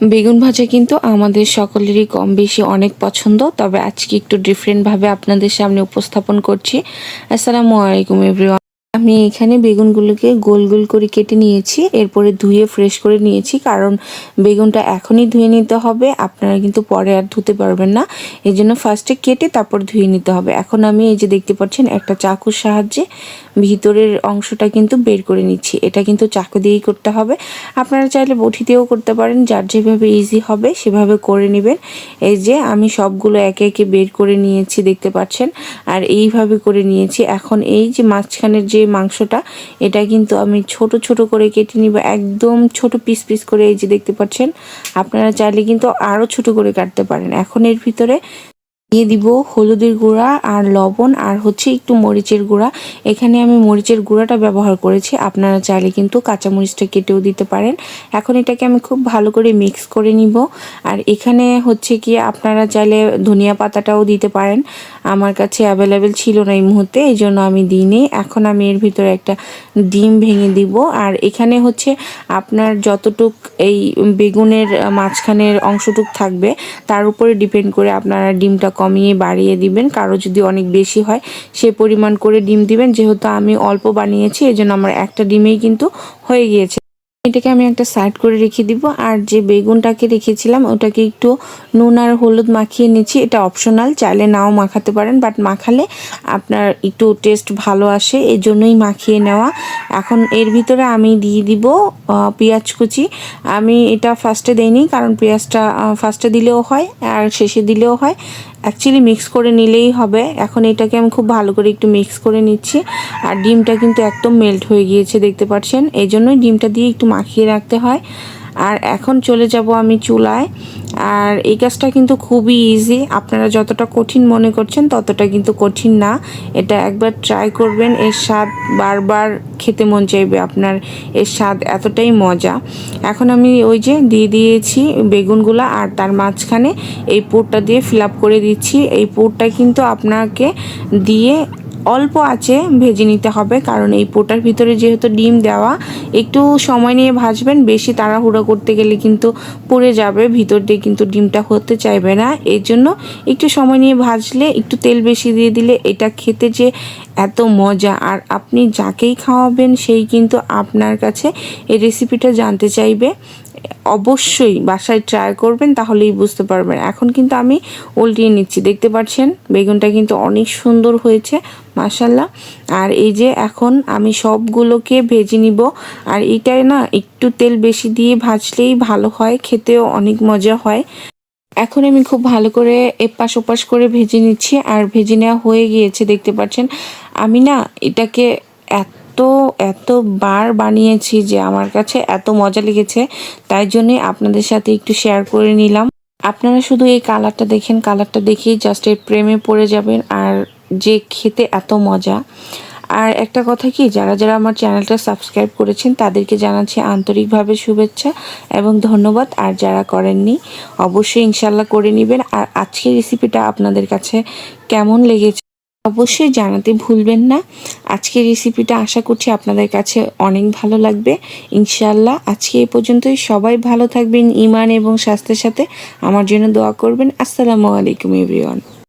বেগুন ভাজা কিন্তু আমাদের সকলেরই কম বেশি অনেক পছন্দ, তবে আজকে একটু ডিফারেন্টভাবে আপনাদের সামনে উপস্থাপন করছি। আসসালামু আলাইকুম এভরিওয়ান আমি এখানে বেগুনগুলোকে গোল গোল করে কেটে নিয়েছি। এরপরে ধুয়ে ফ্রেশ করে নিয়েছি কারণ বেগুনটা এখনই ধুয়ে নিতে হবে। আপনারা কিন্তু পরে আর ধুতে পারবেন না। এই জন্য ফার্স্টে কেটে তারপর ধুয়ে নিতে হবে। এখন আমি এই যে দেখতে পাচ্ছেন একটা চাকুর সাহায্যে ভিতরের অংশটা কিন্তু বের করে নিচ্ছি। এটা কিন্তু চাকু দিয়েই করতে হবে। আপনারা চাইলে বটিতেও করতে পারেন। যার যেভাবে ইজি হবে সেভাবে করে নেবেন। এই যে আমি সবগুলো একে একে বের করে নিয়েছি দেখতে পাচ্ছেন। আর এইভাবে করে নিয়েছি। এখন এই যে মাঝখানের যে মাংসটা, এটা কিন্তু আমি ছোট ছোট করে কেটে নিব, একদম ছোট পিস পিস করে এই যে দেখতে পাচ্ছেন। আপনারা চাইলে কিন্তু আরও ছোট করে কাটতে পারেন। এখন এর ভিতরে দিয়ে দিব হলুদের গুঁড়া আর লবণ আর হচ্ছে একটু মরিচের গুঁড়া। এখানে আমি মরিচের গুঁড়াটা ব্যবহার করেছি। আপনারা চাইলে কিন্তু কাঁচা মরিচটা কেটেও দিতে পারেন। এখন এটাকে আমি খুব ভালো করে মিক্স করে নিব। আর এখানে হচ্ছে কি, আপনারা চাইলে ধনিয়া পাতাটাও দিতে পারেন। আমার কাছে অ্যাভেলেবেল ছিল না এই মুহূর্তে, এই জন্য আমি দিইনি। এখন আমি এর ভিতরে একটা ডিম ভেঙে দিব। আর এখানে হচ্ছে আপনার যতটুক এই বেগুনের মাঝখানের অংশটুক থাকবে, তার উপরে ডিপেন্ড করে আপনারা ডিমটা কমিয়ে বাড়িয়ে দিবেন, কারও যদি অনেক বেশি হয় সে পরিমাণ করে ডিম দিবেন, যেহেতু আমি অল্প বানিয়েছি, এজন্য আমার একটা ডিমেই কিন্তু হয়ে গিয়েছে। এটাকে আমি একটা সাইড করে রেখে দিব, আর যে বেগুনটাকে রেখেছিলাম, ওটাকে একটু নুন আর হলুদ মাখিয়ে নিচ্ছি। এটা অপশনাল চাইলে নাও মাখাতে পারেন বাট মাখালে আপনার একটু টেস্ট ভালো আসে এই জন্যই মাখিয়ে নেওয়া। এখন এর ভিতরে আমি দিয়ে দিব পেঁয়াজ কুচি। আমি এটা ফার্স্টে দেইনি, কারণ পেঁয়াজটা ফার্স্টে দিলেও হয়, আর শেষে দিলেও হয়। অ্যাকচুয়ালি মিক্স করে নিলেই হবে। এখন এটাকে আমি খুব ভালো করে একটু মিক্স করে নিচ্ছি। আর ডিমটা কিন্তু একদম মেল্ট হয়ে গিয়েছে, দেখতে পাচ্ছেন? এই জন্যই ডিমটা দিয়ে একটু মাখিয়ে রাখতে হয়। আর এখন চলে যাব আমি চুলায়। আর এই কাজটা কিন্তু খুবই ইজি আপনারা যতটা কঠিন মনে করছেন, ততটা কিন্তু কঠিন না। এটা একবার ট্রাই করবেন, এর স্বাদ বারবার খেতে মন চাইবে আপনার। এর স্বাদ এতটাই মজা। এখন আমি ওই যে দিয়ে দিয়েছি বেগুনগুলো আর তার মাঝখানে এই পুরটা দিয়ে ফিল করে দিচ্ছি। এই পুরটা কিন্তু আপনাকে দিয়ে অল্প আছে, ভেজে নিতে হবে। কারণ এই পোটার ভিতরে যেহেতু ডিম দেওয়া, একটু সময় নিয়ে ভাজবেন, বেশি তাড়াহুড়ো করতে গেলে কিন্তু পড়ে যাবে, ভিতর দিয়ে কিন্তু ডিমটা হতে চাইবে না। এর জন্য একটু সময় নিয়ে ভাজলে, একটু তেল বেশি দিয়ে দিলে এটা খেতে যে এত মজা। আর আপনি যাকেই খাওয়াবেন, সেই কিন্তু আপনার কাছে এই রেসিপিটা জানতে চাইবে। অবশ্যই বাসায় ট্রাই করবেন, তাহলেই বুঝতে পারবেন। এখন কিন্তু আমি উল্টিয়ে নিচ্ছি, দেখতে পাচ্ছেন? বেগুনটা কিন্তু অনেক সুন্দর হয়েছে মাসাল্লাহ আর এই যে এখন আমি সবগুলোকে ভেজে নিব, আর এটাই না একটু তেল বেশি দিয়ে ভাজলেই ভালো হয়, খেতেও অনেক মজা হয়। এখন আমি খুব ভালো করে এপাশ ওপাশ করে ভেজে নিচ্ছি, আর ভেজে নেওয়া হয়ে গিয়েছে, দেখতে পাচ্ছেন? আমি না এটাকে এত এত এতবার বানিয়েছি যে আমার কাছে এত মজা লেগেছে, তাই জন্যে আপনাদের সাথে একটু শেয়ার করে নিলাম। আপনারা শুধু এই কালারটা দেখেন কালারটা দেখেই জাস্ট এর প্রেমে পড়ে যাবেন আর যে খেতে এত মজা। আর একটা কথা কি, যারা যারা আমার চ্যানেলটা সাবস্ক্রাইব করেছেন, তাদেরকে জানাচ্ছি আন্তরিকভাবে শুভেচ্ছা এবং ধন্যবাদ। আর যারা করেননি, অবশ্যই ইনশাল্লাহ করে নেবেন। আর আজকের রেসিপিটা আপনাদের কাছে কেমন লেগেছে অবশ্যই জানাতে ভুলবেন না। আজকে রেসিপিটা আশা করছি আপনাদের কাছে অনেক ভালো লাগবে। ইনশাল্লাহ আজকে এ পর্যন্তই। সবাই ভালো থাকবেন ইমান এবং স্বাস্থ্যের সাথে। আমার জন্য দোয়া করবেন। আসসালামু আলাইকুম এভরিওয়ান